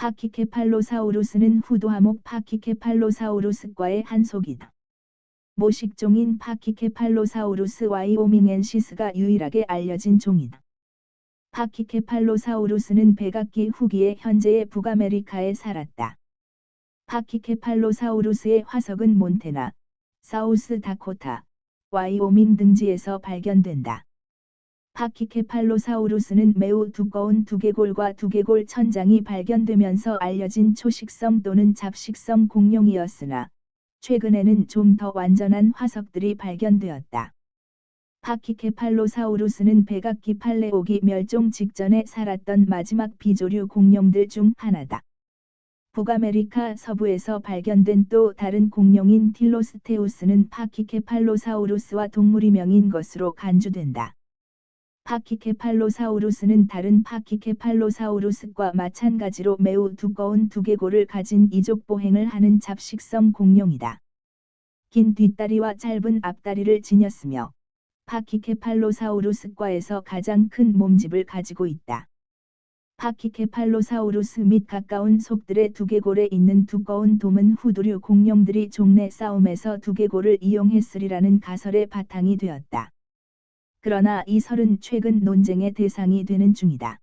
파키케팔로사우루스는 후두하목 파키케팔로사우루스과의 한 속이다. 모식종인 파키케팔로사우루스 와이오밍엔시스가 유일하게 알려진 종이다. 파키케팔로사우루스는 백악기 후기에 현재의 북아메리카에 살았다. 파키케팔로사우루스의 화석은 몬테나, 사우스 다코타, 와이오밍 등지에서 발견된다. 파키케팔로사우루스는 매우 두꺼운 두개골과 두개골 천장이 발견되면서 알려진 초식성 또는 잡식성 공룡이었으나 최근에는 좀 더 완전한 화석들이 발견되었다. 파키케팔로사우루스는 백악기 팔레오기 멸종 직전에 살았던 마지막 비조류 공룡들 중 하나다. 북아메리카 서부에서 발견된 또 다른 공룡인 틸로스테우스는 파키케팔로사우루스와 동물이명인 것으로 간주된다. 파키케팔로사우루스는 다른 파키케팔로사우루스과 마찬가지로 매우 두꺼운 두개골을 가진 이족 보행을 하는 잡식성 공룡이다. 긴 뒷다리와 짧은 앞다리를 지녔으며 파키케팔로사우루스과에서 가장 큰 몸집을 가지고 있다. 파키케팔로사우루스 및 가까운 속들의 두개골에 있는 두꺼운 돔은 후두류 공룡들이 종내 싸움에서 두개골을 이용했으리라는 가설의 바탕이 되었다. 그러나 이 설은 최근 논쟁의 대상이 되는 중이다.